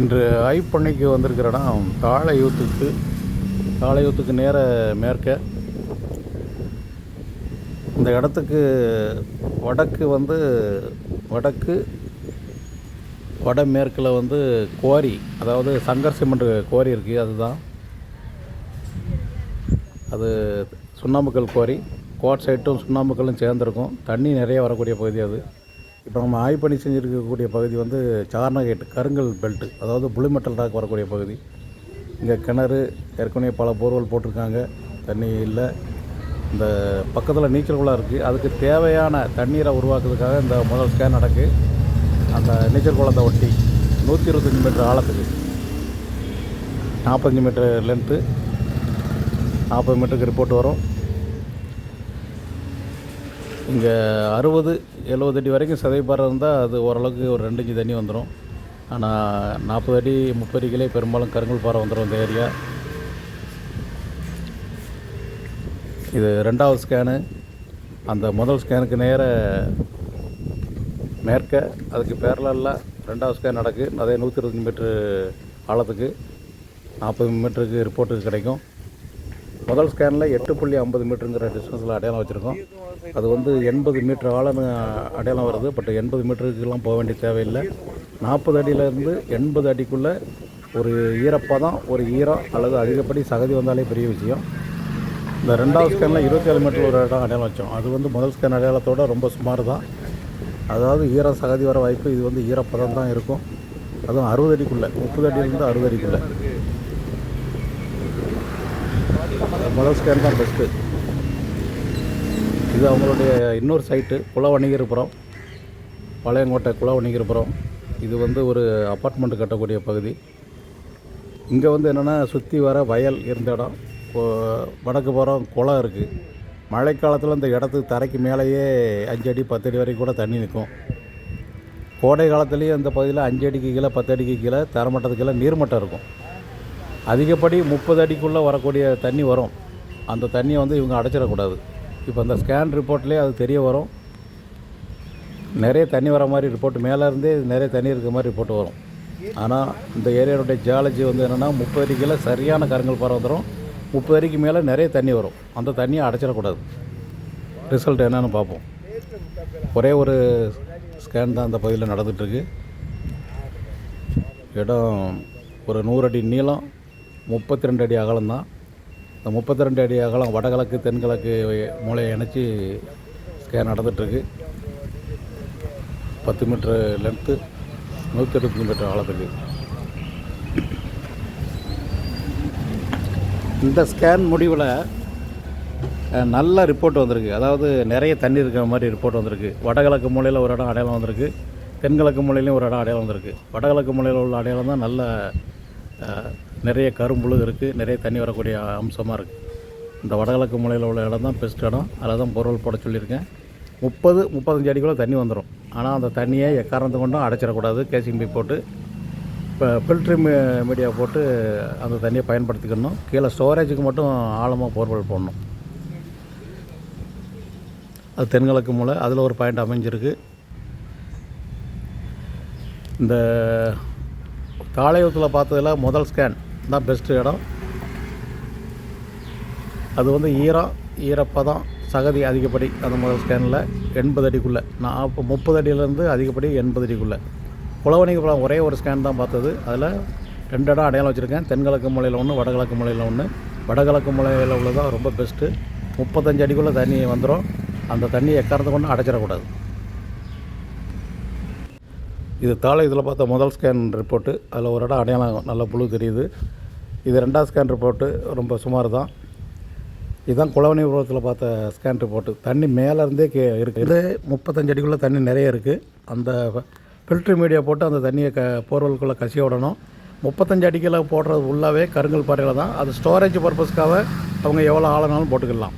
இன்று ஐப்பண்ணைக்கு வந்திருக்கிற இடம் தாழையூத்துக்கு தாழையூத்துக்கு நேர மேற்க. இந்த இடத்துக்கு வடக்கு வந்து வடக்கு வடமேற்கில் வந்து குவாரி அதாவது சங்கர் சிமெண்ட் குவாரி இருக்குது அதுதான். அது சுண்ணாம்புக்கல் குவாரி கோட் சைட்டும் சுண்ணாம்புக்கல்லும் சேர்ந்துருக்கும். தண்ணி நிறைய வரக்கூடிய பகுதி அது. இப்போ நம்ம ஆய்வு பண்ணி செஞ்சுருக்கக்கூடிய பகுதி வந்து சார்னகேட் கருங்கல் பெல்ட்டு அதாவது புளி மெட்டல் ராக் வரக்கூடிய பகுதி. இங்கே கிணறு ஏற்கனவே பல போர்வெல் போட்டிருக்காங்க. தண்ணி இல்லை. இந்த பக்கத்தில் நீச்சல் குளம் இருக்குது அதுக்கு தேவையான தண்ணீரை உருவாக்குறதுக்காக இந்த முதல் ஸ்கேன் நடக்கு. அந்த நீச்சல் குளத்தை ஒட்டி நூற்றி இருபத்தஞ்சி மீட்டர் ஆழத்துக்கு நாற்பத்தஞ்சு மீட்டர் லென்த்து நாற்பது மீட்டருக்கு ரிப்போர்ட் வரும். இங்கே அறுபது எழுபது அடி வரைக்கும் சதைப்பாறை இருந்தால் அது ஓரளவுக்கு ஒரு ரெண்டு இஞ்சி தண்ணி வந்துடும் ஆனால் நாற்பது அடி முப்பது அடிக்கிலே பெரும்பாலும் கருங்கல் பாறை வந்துடும் இந்த ஏரியா. இது ரெண்டாவது ஸ்கேனு அந்த முதல் ஸ்கேனுக்கு நேர மேற்க அதுக்கு பேரலில் ரெண்டாவது ஸ்கேன் நடக்கு. அதே நூற்றி இருபத்தஞ்சி மீட்ரு ஆழத்துக்கு நாற்பது மீட்டருக்கு ரிப்போர்ட்டு கிடைக்கும். முதல் ஸ்கேனில் எட்டு புள்ளி ஐம்பது மீட்டருங்கிற டிஸ்டன்ஸில் அடையாளம் வச்சுருக்கோம். அது வந்து எண்பது மீட்டர் ஆழம் அடையாளம் வருது. பட் எண்பது மீட்டருக்குலாம் போக வேண்டிய தேவையில்லை. நாற்பது அடியிலேருந்து எண்பது அடிக்குள்ளே ஒரு ஈரப்பதம் ஒரு ஈரம் அல்லது அதிகப்படி சகதி வந்தாலே பெரிய விஷயம். இந்த ரெண்டாவது ஸ்கேனில் இருபத்தி ஏழு மீட்டர் ஒரு இடம் அடையாளம் வச்சோம். அது வந்து முதல் ஸ்கேன் அடையாளத்தோட ரொம்ப சுமார் தான். அதாவது ஈரம் சகதி வர வாய்ப்பு இது வந்து ஈரப்பதம் தான் இருக்கும். அதுவும் அறுபது அடிக்குள்ளே முப்பது அடியிலேருந்து அறுபது அடிக்குள்ளே. முதல் ஸ்கேன் தான் பெஸ்ட்டு இது அவங்களுடைய இன்னொரு சைட்டு குல வணிகர்புரம் பாளையங்கோட்டை குல வணிகர்புரம் இது வந்து ஒரு அப்பார்ட்மெண்ட் கட்டக்கூடிய பகுதி. இங்கே வந்து என்னென்னா சுற்றி வர வயல் இருந்த இடம். வடக்கு புறம் குளம் இருக்குது மழைக்காலத்தில் இந்த இடத்துக்கு தரைக்கு மேலேயே அஞ்சு அடி பத்து அடி வரைக்கும் கூட தண்ணி நிற்கும். கோடை காலத்துலேயும் இந்த பகுதியில் அஞ்சு அடிக்கு கீழே பத்து அடிக்கு கீழே தரமட்டத்துக்கு கீழே நீர்மட்டம் இருக்கும். அதிகப்படி முப்பது அடிக்குள்ளே வரக்கூடிய தண்ணி வரும். அந்த தண்ணியை வந்து இவங்க அடைச்சிடக்கூடாது. இப்போ அந்த ஸ்கேன் ரிப்போர்ட்லேயே அது தெரிய வரும். நிறைய தண்ணி வர மாதிரி ரிப்போர்ட் மேலே இருந்தே நிறைய தண்ணி இருக்க மாதிரி ரிப்போர்ட் வரும். ஆனால் இந்த ஏரியாவுடைய ஜியாலஜி வந்து என்னென்னா முப்பது அடிக்கில் சரியான கருங்கல் பாறை வந்துடும் முப்பது அடிக்கு மேலே நிறைய தண்ணி வரும். அந்த தண்ணியை அடைச்சிடக்கூடாது. ரிசல்ட் என்னென்னு பார்ப்போம். ஒரே ஒரு ஸ்கேன் தான் அந்த பகுதியில் நடந்துகிட்ருக்கு இடம் ஒரு நூறு அடி நீளம். முப்பத்தி ரெண்டு அடி அகலம் தான் இந்த முப்பத்தி ரெண்டு அடி அகலம் வடகிழக்கு தென்கிழக்கு மூலையை இணைச்சி ஸ்கேன் நடந்துகிட்ருக்கு பத்து மீட்ரு லென்த்து நூற்றி இருபத்தஞ்சு மீட்டர் ஆழத்துக்கு. இந்த ஸ்கேன் முடிவில் நல்ல ரிப்போர்ட் வந்திருக்கு. அதாவது நிறைய தண்ணி இருக்கிற மாதிரி ரிப்போர்ட் வந்திருக்கு. வடகிழக்கு மூலையில் ஒரு இடம் அடையாளம் வந்திருக்கு. தென்கிழக்கு மூலையிலையும் ஒரு இடம் அடையாளம் வந்திருக்கு. வடகிழக்கு மூலையில் உள்ள அடையாளம் தான் நல்ல நிறைய கரும்புழு இருக்குது நிறைய தண்ணி வரக்கூடிய அம்சமாக இருக்குது இந்த வடகிழக்கு மூலையில் உள்ள இடம் தான் பெஸ்ட் இடம். அதில் தான் பொருள் போட சொல்லியிருக்கேன். முப்பது முப்பத்தஞ்சு அடிக்குள்ளே தண்ணி வந்துடும் ஆனால் அந்த தண்ணியை எக்காரணத்து கொண்டும் அடைச்சிடக்கூடாது. கேசிங் பை போட்டு இப்போ ஃபில்ட்ரு மீடியா போட்டு அந்த தண்ணியை பயன்படுத்திக்கணும். கீழே ஸ்டோரேஜுக்கு மட்டும் ஆழமாக போர்வெல் போடணும். அது தென்கிழக்கு மூலை அதில் ஒரு பாயிண்ட் அமைஞ்சிருக்கு. இந்த தாளையத்தில் பார்த்ததுல முதல் ஸ்கேன் தான் பெஸ்ட்டு இடம். அது வந்து ஈரம் ஈரப்பதம் சகதி அதிகப்படி அந்த முதல் ஸ்கேனில் எண்பது அடிக்குள்ளே. நான் இப்போ முப்பது அடியிலேருந்து அதிகப்படி எண்பது அடிக்குள்ளே. குளவணிகபுரம் ஒரே ஒரு ஸ்கேன் தான் பார்த்தது. அதில் ரெண்டு இடம் அடையாளம் வச்சுருக்கேன். தென்கிழக்கு மூலையில் ஒன்று வடகிழக்கு மூலையில் ஒன்று வடகிழக்கு மூலையில் உள்ளதான் ரொம்ப பெஸ்ட்டு முப்பத்தஞ்சு அடிக்குள்ளே தண்ணி வந்துடும் அந்த தண்ணியை எக்காரத்தை கொண்டு அடைச்சிடக்கூடாது. இது தாழை இதில் பார்த்த முதல் ஸ்கேன் ரிப்போர்ட்டு அதில் ஒரு இடம் அடையாளம் நல்ல புழு தெரியுது. இது ரெண்டாவது ஸ்கேன் ரிப்போர்ட்டு ரொம்ப சுமார் தான் இதுதான் குளவணிபுரத்தில் பார்த்த ஸ்கேன் ரிப்போர்ட்டு தண்ணி மேலேருந்தே கே இருக்குது இது முப்பத்தஞ்சு அடிக்குள்ளே தண்ணி நிறைய இருக்குது அந்த ஃபில்ட்ரு மீடியா போட்டு அந்த தண்ணியை க போர்வெல்குள்ளே கசிய விடணும். முப்பத்தஞ்சு அடிக்கில் போடுறது உள்ளாவே கருங்கல் பாறையில் தான். அது ஸ்டோரேஜ் பர்பஸ்க்காக அவங்க எவ்வளோ ஆளுனாலும் போட்டுக்கலாம்.